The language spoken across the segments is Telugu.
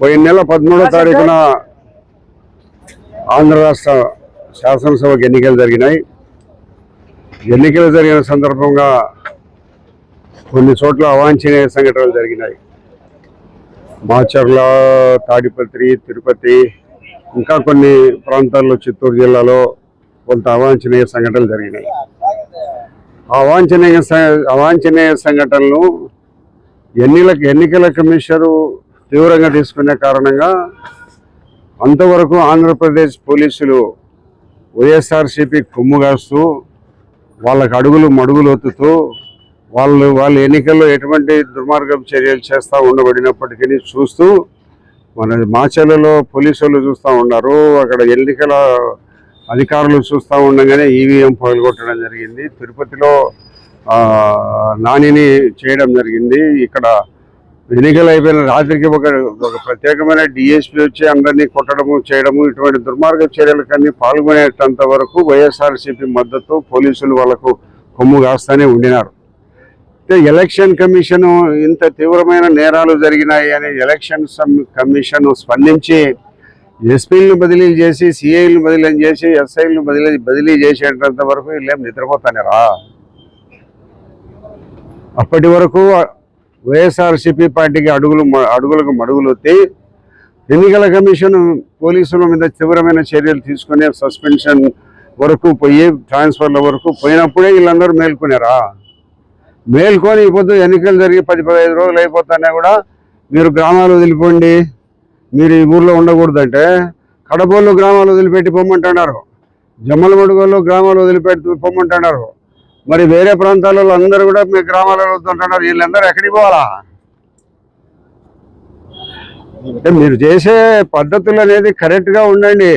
పోయిన నెల పదమూడో తారీఖున ఆంధ్ర రాష్ట్ర శాసనసభకు ఎన్నికలు జరిగినాయి. ఎన్నికలు జరిగిన సందర్భంగా కొన్ని చోట్ల అవాంఛనీయ సంఘటనలు జరిగినాయి. మాచర్ల తాడిపత్రి తిరుపతి ఇంకా కొన్ని ప్రాంతాల్లో చిత్తూరు జిల్లాలో కొంత అవాంఛనీయ సంఘటనలు జరిగినాయి. అవాంఛనీయ అవాంఛనీయ సంఘటనలు ఎన్నికల ఎన్నికల కమిషనరు తీవ్రంగా తీసుకునే కారణంగా అంతవరకు ఆంధ్రప్రదేశ్ పోలీసులు వైఎస్ఆర్సీపీ కొమ్ముగాస్తూ వాళ్ళకు అడుగులు మడుగులు ఒత్తుతూ వాళ్ళు వాళ్ళ ఎన్నికల్లో ఎటువంటి దుర్మార్గం చర్యలు చేస్తూ ఉండబడినప్పటికీ చూస్తూ మన మాచర్లలో పోలీసు వాళ్ళు చూస్తూ ఉన్నారు. అక్కడ ఎన్నికల అధికారులు చూస్తూ ఉండగానే ఈవీఎం పగలగొట్టడం జరిగింది. తిరుపతిలో నానిని చేయడం జరిగింది. ఇక్కడ ఎన్నికలు అయిపోయిన రాత్రికి ఒక ఒక ప్రత్యేకమైన డిఎస్పీ వచ్చి అందరినీ కొట్టడము చేయడము ఇటువంటి దుర్మార్గ చర్యలకన్నీ పాల్గొనేటంత వరకు వైఎస్ఆర్సీపీ మద్దతు పోలీసులు వాళ్ళకు కొమ్ము కాస్తానే ఉండినారు. అయితే ఎలక్షన్ కమిషన్ ఇంత తీవ్రమైన నేరాలు జరిగినాయి అని ఎలక్షన్ సమ్- కమిషన్ స్పందించి ఎస్పీలను బదిలీ చేసి సిఐలను బదిలీ చేసి ఎస్ఐలను బదిలీ బదిలీ చేసేటంత వరకు వీళ్ళేం నిద్రపోతానేరా? అప్పటి వరకు వైఎస్ఆర్సీపీ పార్టీకి అడుగులు అడుగులకు మడుగులు ఎత్తి ఎన్నికల కమిషన్ పోలీసుల మీద తీవ్రమైన చర్యలు తీసుకునే సస్పెన్షన్ వరకు పోయి ట్రాన్స్ఫర్ల వరకు పోయినప్పుడే వీళ్ళందరూ మేల్కొన్నారా మేల్కొని ఇప్పుడు పొద్దు ఎన్నికలు జరిగి పది పదహైదు రోజులు అయిపోతానే కూడా మీరు గ్రామాలు వదిలిపోండి. మీరు ఈ ఊర్లో ఉండకూడదంటే కడపల్లో గ్రామాలు వదిలిపెట్టి పొమ్మంటున్నారు. జమ్మలమడుగుల్లో గ్రామాలు వదిలిపెట్టి పొమ్మంటున్నారు. మరి వేరే ప్రాంతాలలో అందరూ కూడా మీ గ్రామాలలో వద్దంటున్నారు వీళ్ళందరూ ఎక్కడికి పోవాలా? అంటే మీరు చేసే పద్ధతులు అనేది కరెక్ట్గా ఉండండి.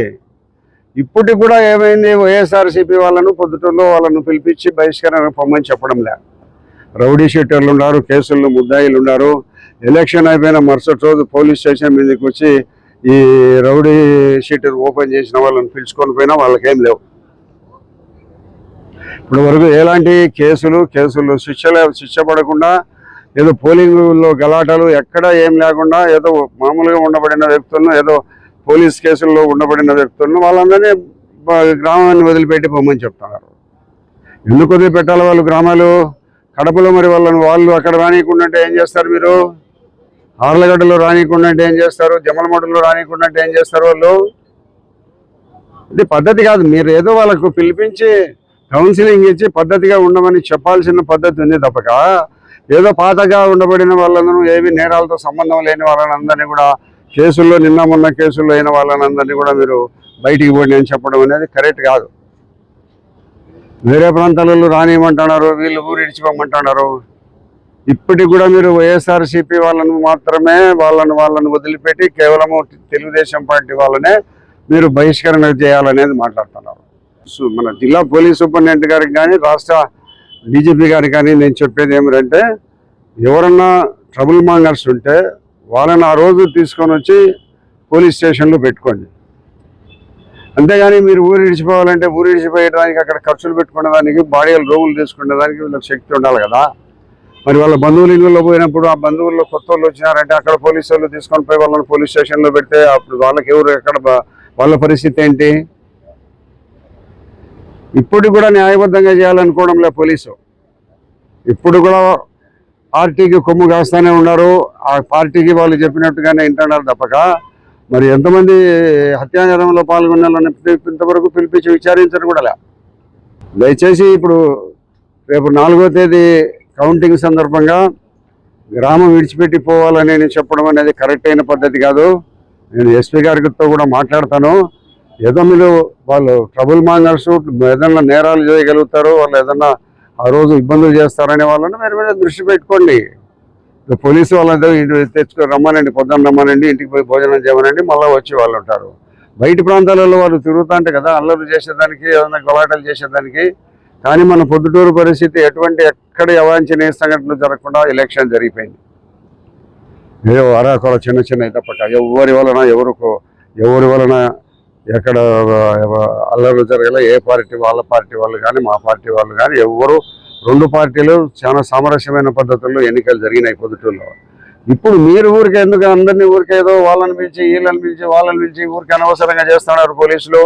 ఇప్పటికి కూడా ఏమైంది? వైఎస్ఆర్సీపీ వాళ్ళను పొద్దుటూరులో వాళ్ళను పిలిపించి బహిష్కరణ పొమ్మని చెప్పడం లే రౌడీ షీటర్లు ఉన్నారు కేసుల్లో ముద్దాయిలు ఉన్నారు. ఎలక్షన్ అయిపోయిన మరుసటి రోజు పోలీస్ స్టేషన్ మీదకి వచ్చి ఈ రౌడీ షీటర్ ఓపెన్ చేసిన వాళ్ళని పిలుచుకొని పోయినా వాళ్ళకేం లేవు. ఇప్పుడు వరకు ఎలాంటి కేసులు కేసులు శిక్షలే శిక్ష పడకుండా ఏదో పోలింగ్లో గలాటాలు ఎక్కడ ఏం లేకుండా ఏదో మామూలుగా ఉండబడిన వ్యక్తులను ఏదో పోలీస్ కేసుల్లో ఉండబడిన వ్యక్తులను వాళ్ళందరినీ గ్రామాన్ని వదిలిపెట్టి పొమ్మని చెప్తున్నారు ఎందుకు వదిలిపెట్టాలి వాళ్ళు గ్రామాలు? కడపలో మరి వాళ్ళని వాళ్ళు అక్కడ రానియకుండా ఏం చేస్తారు మీరు? ఆర్లగడ్డలో రానియకుండా ఏం చేస్తారు? జమలమడులో రానియకుండా ఏం చేస్తారు వాళ్ళు? ఇది పద్ధతి కాదు. మీరు ఏదో వాళ్ళకు పిలిపించి కౌన్సిలింగ్ ఇచ్చి పద్ధతిగా ఉండమని చెప్పాల్సిన పద్ధతి ఉంది తప్పక. ఏదో పాతగా ఉండబడిన వాళ్ళను ఏవి నేరాలతో సంబంధం లేని వాళ్ళని కూడా కేసుల్లో నిన్న మొన్న కేసుల్లో అయిన వాళ్ళని కూడా మీరు బయటికి పోండి అని చెప్పడం అనేది కరెక్ట్ కాదు. వేరే ప్రాంతాలలో రానియమంటున్నారు వీళ్ళు ఊరు ఇడిచిపోమంటున్నారు. ఇప్పటికి కూడా మీరు వైఎస్ఆర్సీపీ వాళ్ళను మాత్రమే వాళ్ళను వాళ్ళను వదిలిపెట్టి కేవలము తెలుగుదేశం పార్టీ వాళ్ళనే మీరు బహిష్కరణ చేయాలనేది మాట్లాడుతున్నారు. మన జిల్లా పోలీస్ సూపరింటెండెంట్ గారికి కానీ రాష్ట్ర డీజీపీ గారికి కానీ నేను చెప్పేది ఏమిటంటే ఎవరన్నా ట్రబుల్ మాంగర్స్ ఉంటే వాళ్ళని ఆ రోజు తీసుకొని వచ్చి పోలీస్ స్టేషన్లో పెట్టుకోండి. అంతేగాని మీరు ఊరు ఇడిచిపోవాలంటే ఊరు విడిచిపోయడానికి అక్కడ ఖర్చులు పెట్టుకునే దానికి బాడీలు రోగులు తీసుకునే దానికి వీళ్ళకి శక్తి ఉండాలి కదా. మరి వాళ్ళ బంధువులు ఇళ్ళలో పోయినప్పుడు ఆ బంధువుల్లో కొత్త వాళ్ళు వచ్చినారంటే అక్కడ పోలీసు వాళ్ళు తీసుకొని పోయి వాళ్ళని పోలీస్ స్టేషన్లో పెడితే అప్పుడు వాళ్ళకి ఎవరు ఎక్కడ వాళ్ళ పరిస్థితి ఏంటి? ఇప్పుడు కూడా న్యాయబద్ధంగా చేయాలనుకోవడంలే పోలీసు. ఇప్పుడు కూడా పార్టీకి కొమ్ము కాస్తానే ఉన్నారు. ఆ పార్టీకి వాళ్ళు చెప్పినట్టుగానే వింటున్నారు తప్పక. మరి ఎంతమంది హత్యాచారంలో పాల్గొన్నారని ఇంతవరకు పిలిపించి విచారించరు కూడా దయచేసి ఇప్పుడు రేపు నాలుగో తేదీ కౌంటింగ్ సందర్భంగా గ్రామం విడిచిపెట్టి పోవాలని నేను చెప్పడం అనేది కరెక్ట్ అయిన పద్ధతి కాదు. నేను ఎస్పీ గారితో కూడా మాట్లాడతాను. ఏదో మీరు వాళ్ళు ట్రబుల్ మాంగర్స్ ఏదన్నా నేరాలు చేయగలుగుతారు వాళ్ళు ఏదన్నా ఆ రోజు ఇబ్బందులు చేస్తారనే వాళ్ళని మీరు మీద దృష్టి పెట్టుకోండి. పోలీసు వాళ్ళతో తెచ్చుకో రమ్మనండి పొద్దున్న రమ్మనండి ఇంటికి పోయి భోజనం చేయమనండి మళ్ళీ వచ్చి వాళ్ళు ఉంటారు. బయట ప్రాంతాలలో వాళ్ళు తిరుగుతా అంటే కదా అల్లరి చేసేదానికి ఏదైనా గొలాటలు చేసేదానికి. కానీ మన పొద్దుటూరు పరిస్థితి ఎటువంటి ఎక్కడ అవాంఛనీయ సంఘటనలు జరగకుండా ఎలక్షన్ జరిగిపోయింది. ఏదో అరాకొల చిన్న చిన్న తప్పక ఎవరి వలన ఎవరికో ఎవరి వలన ఎక్కడ అల్లర్లు జరగలే ఏ పార్టీ వాళ్ళ పార్టీ వాళ్ళు కానీ మా పార్టీ వాళ్ళు కానీ ఎవరు రెండు పార్టీలు చాలా సామరస్యమైన పద్ధతుల్లో ఎన్నికలు జరిగినాయి పొద్దుటూరులో. ఇప్పుడు మీరు ఊరికే ఎందుకు అందరినీ ఊరికే ఏదో వాళ్ళని పిలిచి వీళ్ళని పిలిచి వాళ్ళని పిలిచి ఊరికి అనవసరంగా చేస్తున్నారు పోలీసులు?